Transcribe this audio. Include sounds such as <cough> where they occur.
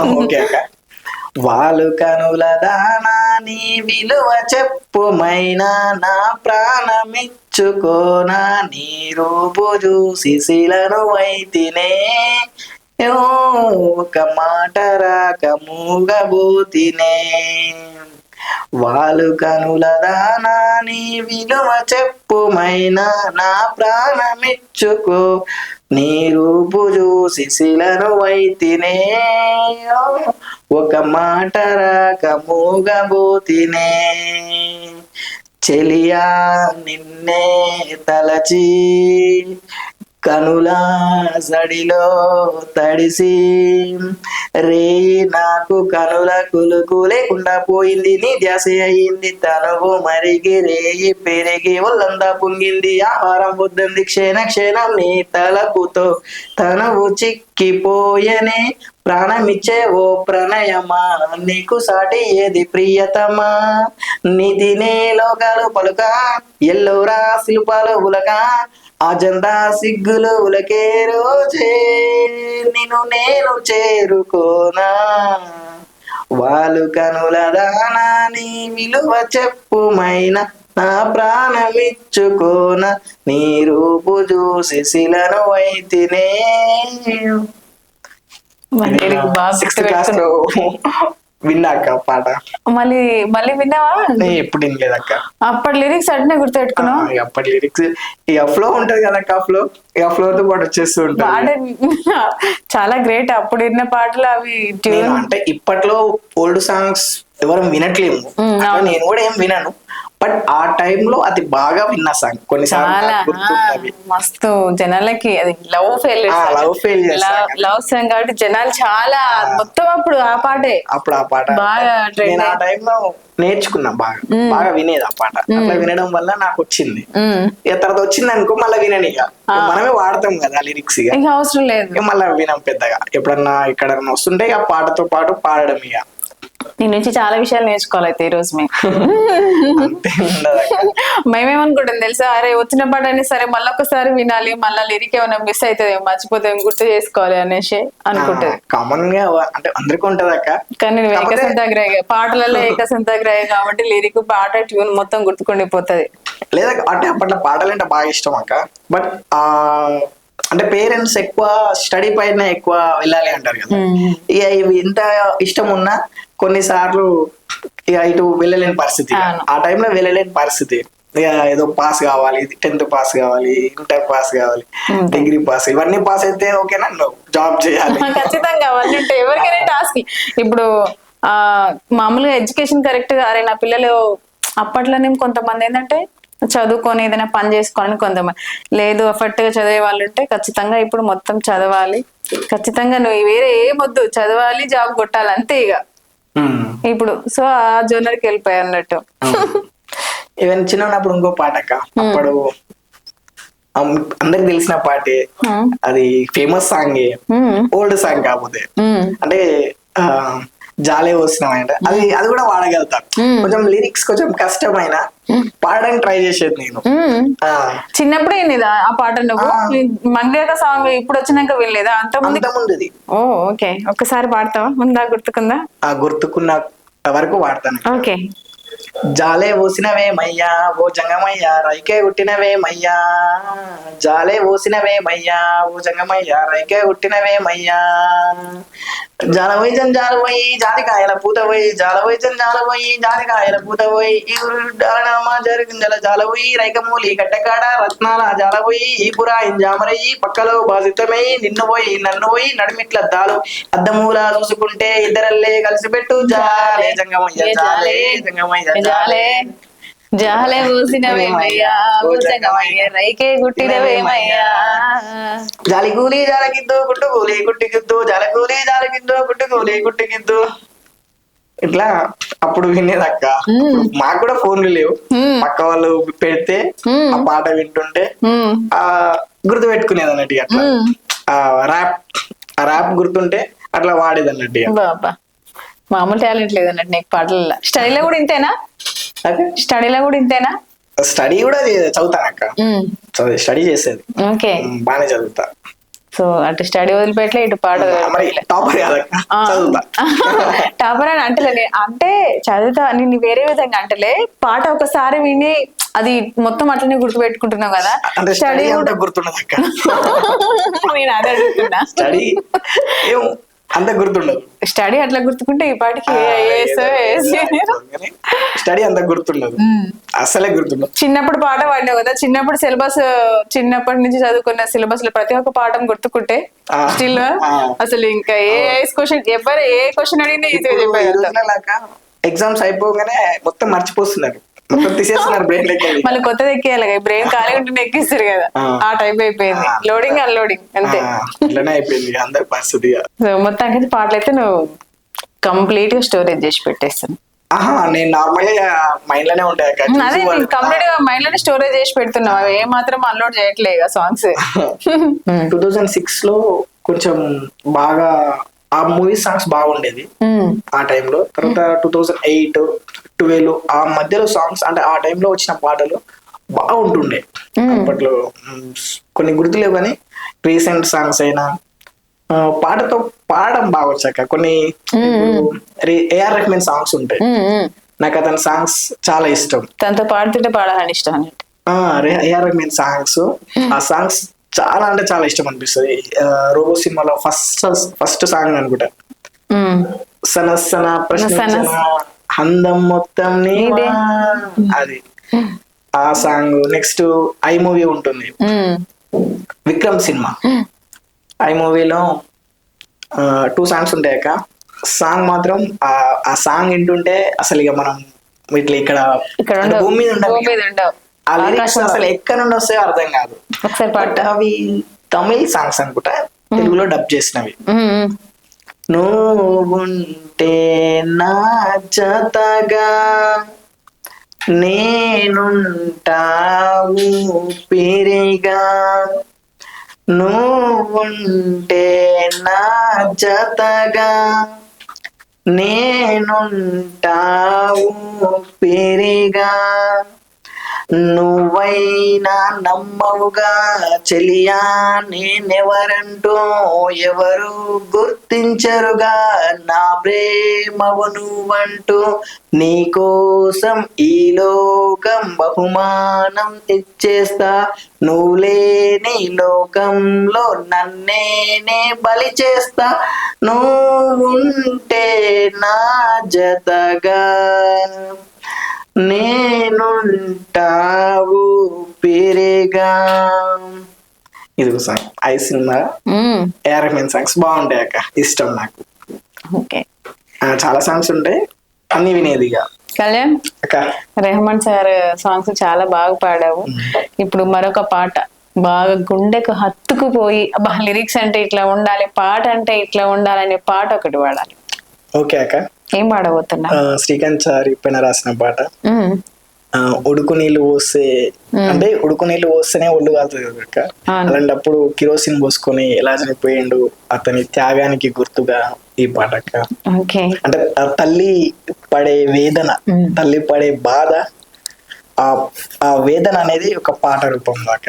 Okay అక్క వాళ్ళు కనుల దానా నీ విలువ చెప్పుమైనా నా ప్రాణమిచ్చుకోనా నీ రూపు చూసి శిలను వైతినే. ఒక మాట రాక మూగబోతినే. వాళ్ళు కనుల దానా నీ విలువ చెప్పుమైనా నా ప్రాణమిచ్చుకో. నీ రూపు చూసి శిలను వైతినే. ఒక మాట రాక మూగబోతినే. చెలియా నిన్నే తలచి కనుల సడిలో తడిసి రే నాకు కనుల కులుకు లేకుండా పోయింది నీ ధ్యాస అయింది. తనువు మరిగి రేయి పెరిగి ఒళ్ళంతా పొంగింది. ఆహారం వద్దంది క్షణ క్షణం నీ తలకుతో తనువు చిక్కిపోయనే ప్రాణమిచ్చే ఓ ప్రణయమా? నీకు సాటి ఏది ప్రియతమా? నిధినే లోకాలు పలుక ఎల్లోరా శిల్పాలు ఉలక అజంతా సిగ్గులు ఉలకే రోజే. నిన్ను నేను చేరుకోనా? వాళ్ళు కనుల దానా నీ విలువ చెప్పుమైన నా ప్రాణమిచ్చుకోన? నీ రూపు చూసి శిలను సిక్స్త్ క్లాస్లో. విన్నాక పాట. మళ్ళీ మళ్ళీ విన్నావా? నేను ఎప్పుడు వినలేదక్క. అప్పటి లిరిక్స్ అట్నే గుర్తుపెట్టుకున్నావు? ఇక అప్పటి లిరిక్స్ ఇక ఫ్లో ఉంటది కదా అక్క ఫ్లో ఇక ఫ్లో తో పాటు వచ్చేస్తూ ఉంటుంది. పాట చాలా గ్రేట్ అప్పుడు విన్న పాటలు అవి అంటే ఇప్పట్లో ఓల్డ్ సాంగ్స్ ఎవరు వినట్లేము. నేను కూడా ఏం వినను. బట్ ఆ టైంలో అది బాగా విన్న సాంగ్ కొన్ని చాలా సార్లు గుర్తున్నవి ఆ, మస్తు జనాలకి అది లవ్ ఫెయిల్ ఆ, failure song. లవ్ సాంగ్ కాబట్టి జనాలు చాలా మొత్తం అప్పుడు ఆ పాటే. అప్పుడు ఆ పాట. బాగా నేను ఆ టైంలో నేర్చుకున్నా బాగా. బాగా వినేది ఆ పాట. అట్లా వినడం వల్ల నాకు వచ్చింది. ఇక తర్వాత వచ్చింది అనుకో మళ్ళీ వినని ఇక. మనమే వాడతాం కదా లిరిక్స్ ఇక. అవసరం లేదు. మళ్ళీ వినం పెద్దగా. ఎప్పుడన్నా ఎక్కడన్నా వస్తుంటే ఇక పాటతో పాటు పాడడం ఇక. నీ నుంచి చాలా విషయాలు నేర్చుకోవాలి అయితే ఈ రోజు మేము. మేమేమనుకుంటాం తెలుసా? అరే వచ్చిన పాట అయినా సరే మళ్ళీ ఒకసారి వినాలి మళ్ళీ లిరిక్ ఏమైనా మిస్ అవుతుంది మర్చిపోతే గుర్తు చేసుకోవాలి అనేసి అనుకుంటది. కామన్గా అంటే అందరికీ ఉంటది అక్క. కానీ నువ్వు ఏకసంతాగ్రహి పాటలలో ఏకసంతాగ్రహి కాబట్టి లిరిక్ పాట ట్యూన్ మొత్తం గుర్తుకుండిపోతుంది. లేదా అంటే అప్పట్లో పాటలు అంటే బాగా ఇష్టం అక్క. బట్ ఆ అంటే పేరెంట్స్ ఎక్కువ స్టడీ పైన ఎక్కువ వెళ్ళాలి అంటారు కదా. ఇక ఇవి ఇంత ఇష్టం ఉన్నా కొన్నిసార్లు ఇక ఇటు వెళ్ళలేని పరిస్థితి. ఆ టైంలో వెళ్ళలేని పరిస్థితి. ఇక ఏదో పాస్ కావాలి టెన్త్ పాస్ కావాలి ఇంటర్ పాస్ కావాలి డిగ్రీ పాస్ ఇవన్నీ పాస్ అయితే ఓకేనా? జాబ్ చేయాలి. <laughs> ఖచ్చితంగా అవన్నీ ఉంటాయి. ఎవరికైనా టాస్క్ ఇప్పుడు మామూలుగా ఎడ్యుకేషన్ కరెక్ట్గా అరే నా పిల్లలు అప్పట్లోనే కొంతమంది ఏంటంటే చదువుకొని ఏదైనా పని చేసుకోవాలని కొంతమంది లేదు ఎఫర్ట్గా చదివే వాళ్ళు ఉంటే ఖచ్చితంగా ఇప్పుడు మొత్తం చదవాలి. ఖచ్చితంగా నువ్వు వేరే ఏమొద్దు చదవాలి జాబ్ కొట్టాలి అంతే ఇక. ఇప్పుడు సో ఆ జోనర్కి వెళ్ళిపోయి అన్నట్టు. ఈవెన్ చిన్న ఉన్నప్పుడు ఇంకో పాట అక్క అప్పుడు అందరికి తెలిసిన పాటే. అది ఫేమస్ సాంగ్. ఓల్డ్ సాంగ్ కాకపోతే. అంటే జాలే వస్తున్నాం అంటే. అది అది కూడా వాడగలుగుతా. కొంచెం లిరిక్స్ కొంచెం కష్టమైన పాడడానికి ట్రై చేసేది నేను. చిన్నప్పుడే వినేదా ఆ పాట నువ్వు? మంగళ సాంగ్ ఇప్పుడు వచ్చినాక వినలేదా? అంత ముందు ఓ ఓకే. ఒక్కసారి పాడతావా? ముందా గుర్తుకుందా? ఆ గుర్తుకున్న వరకు వాడతాను. ఓకే. జాలే పోసినవేమయ్యా ఓ జంగమయ్యా రైకే గుట్టినవేమయ్యా జాలే పోసినవేమయ్యా ఓ జంగమయ్యా రైకే గుట్టినవేమయ్యా జాలవై జంజాలవై జాలికాయల పూతవై జాలవై జంజాలవై జాలికాయల పూతవై ఈ ఉడాలనామా జరిగిందల జాలవై రైకమూలి కట్టకాడ రత్నాల జాలవై ఈ పురాయిన్ జామరయ్యి పక్కలో బాధితమై నిన్ను పోయి నన్ను పోయి నడిమిట్ల దాలు. అద్దమూల చూసుకుంటే ఇద్దరల్లే కలిసి పెట్టు జాలే జంగమయ్య జాలే జంగమయ్య జాలే జాలే పూసినవేమయ్యా రైకే గుట్టినవేమయ్యా. జాలి కూలి జాలకిద్దు గుట్టు కూలి గుట్టికిద్దు జాల కూలి జాలకిద్దు గుట్టు కూలి గుట్టికిద్దు. ఇట్లా అప్పుడు వినేదక్క మాకు కూడా ఫోన్లు లేవు. పక్క వాళ్ళు పెడితే ఆ పాట వింటుంటే. ఆ గుర్తు పెట్టుకునేది అన్నట్టు ఇక అట్లా. ఆ ర్యాప్ ఆ ర్యాప్ గుర్తుంటే అట్లా వాడేది అన్నట్టు మామూలు టాలెంట్ లేదన్నట్టు నీకు పాటలలో స్టడీలో కూడా ఇంతేనా? స్టడీలో కూడా ఇంతేనా? స్టడీ కూడా చే- చదువుతాను అక్క. స్టడీ చేసేది. ఓకే. బాగానే చదువుతా. సో అటు స్టడీ వదిలిపెట్టలే ఇటు పాట టాపర్ చదువుతా. <laughs> అని అంటలే అంటే చదువుతా నిన్ను వేరే విధంగా అంటలే. పాట ఒకసారి విని అది మొత్తం అట్లనే గుర్తుపెట్టుకుంటున్నావు కదా. స్టడీ <laughs> నేను అదే అడుగుతున్నా స్టడీ ఏం అంత గుర్తుండదు. స్టడీ అట్లా గుర్తుకుంటే ఈ పాటికి స్టడీ అంత గుర్తుండదు. అసలే గుర్తుండదు. చిన్నప్పుడు పాట పాడినావు కదా చిన్నప్పుడు సిలబస్ చిన్నప్పటి నుంచి చదువుకున్న సిలబస్లో ప్రతి ఒక్క పాఠం గుర్తుకుంటే. స్టిల్. అసలు ఇంకా ఏ క్వశ్చన్ ఎవరు ఏ క్వశ్చన్ అడిగినా ఎగ్జామ్స్ అయిపోగానే మొత్తం మర్చిపోతున్నారు తీసేస్తున్నారు బ్రెయిన్ లెక్క మళ్ళీ కొత్తది ఎక్కేయాలి బ్రెయిన్ ఖాళీ ఉంటే ఎక్కిస్తారు కదా. ఆ. టైప్ అయిపోయింది. లోడింగ్ అన్లోడింగ్ అంతే. అట్లనే అయిపోయింది అందరి పరిస్థితి మొత్తానికి పాటలు అయితే నువ్వు కంప్లీట్గా స్టోరేజ్ చేసి పెట్టేస్తాను. నేను నార్మల్గా మైండ్లోనే ఉంటాయి. అదే కంప్లీట్గా మైండ్లోనే స్టోరేజ్ చేసి పెడుతున్నావు. అవి ఏ మాత్రం అన్లోడ్ చేయట్లేదు సాంగ్స్ టూ థౌజండ్ సిక్స్లో కొంచెం బాగా ఆ మూవీ సాంగ్స్ బాగుండేది. ఆ టైంలో తర్వాత టూ థౌజండ్ ఎయిట్ ట్వెల్వ్ ఆ మధ్యలో సాంగ్స్ అంటే ఆ టైంలో వచ్చిన పాటలు బాగుంటుండే. అప్పట్లో కొన్ని గుర్తులేవు కానీ రీసెంట్ సాంగ్స్ అయినా పాటతో పాడడం బాగా వచ్చాక కొన్ని ఏఆర్ రెహమాన్ సాంగ్స్ ఉంటాయి. నాకు అతని సాంగ్స్ చాలా ఇష్టం. తనతో పాడుతుంటే పాడాలని ఇష్టం ఏఆర్ రెహమాన్ సాంగ్స్ ఆ సాంగ్స్ చాలా అంటే చాలా ఇష్టం అనిపిస్తుంది. రోబో సినిమాలో ఫస్ట్ ఫస్ట్ సాంగ్ అనుకుంటా. సన సన ప్రశ్నించన అందం మొత్తం నీవా అది. ఆ సాంగ్ నెక్స్ట్ ఐ మూవీ ఉంటుంది. విక్రమ్ సినిమా. ఐ మూవీలో టూ సాంగ్స్ ఉంటాయి అక్క. సాంగ్ మాత్రం ఆ- సాంగ్ వింటుంటే అసలు ఇక మనం ఇట్లా ఇక్కడ భూమి మీద ఉండవు. ఆ లిరిక్స్. అసలు ఎక్కడ నుండి వస్తాయో అర్థం కాదు. బట్ అవి తమిళ్ సాంగ్స్ అనుకుంటా. తెలుగులో డబ్ చేసినవి. నువ్వుంటే నా జతగా. నేనుంటావు పెరిగా. నువ్వుంటే నా జతగా. నేనుంటావు పెరిగా. నువ్వైనా నమ్మవుగా చెలియా నేనెవరంటూ ఎవరు గుర్తించరుగా నా ప్రేమవు నువ్వంటూ నీకోసం ఈ లోకం బహుమానం ఇచ్చేస్తా నువ్వు లేని లోకంలో నన్నేనే బలి చేస్తా. నువ్వుంటే నా జతగా. నేనుంటావు పెరిగా. ఇది ఒక సాంగ్ ఐ సినిమా. ఏఆర్ఎఫ్ఎన్ సాంగ్స్ బాగుంటాయి అక్క ఇష్టం నాకు. ఓకే. చాలా సాంగ్స్ ఉంటాయి అన్ని వినేది ఇక. కళ్యాణ్ అక్క. రెహమాన్ సార్ సాంగ్స్ చాలా బాగా పాడావు. ఇప్పుడు మరొక పాట బాగా గుండెకు హత్తుకుపోయి లిరిక్స్ అంటే ఇట్లా ఉండాలి పాట అంటే ఇట్లా ఉండాలనే పాట ఒకటి పాడాలి. ఓకే అక్క. ఏం పాడబోతున్నా? శ్రీకాంత్ సార్ ఇప్పైన రాసిన పాట. ఉడుకు నీళ్ళు పోస్తే అంటే ఉడుకు నీళ్ళు పోస్తేనే ఒళ్ళు కాలుతుంది కదా అక్క. అలాంటప్పుడు కిరోసిన్ పోసుకొని ఎలా చనిపోయిండు అతని త్యాగానికి గుర్తుగా ఈ పాట అక్క. అంటే తల్లి పడే వేదన తల్లి పడే బాధ ఆ ఆ వేదన అనేది ఒక పాట రూపంలో అక్క.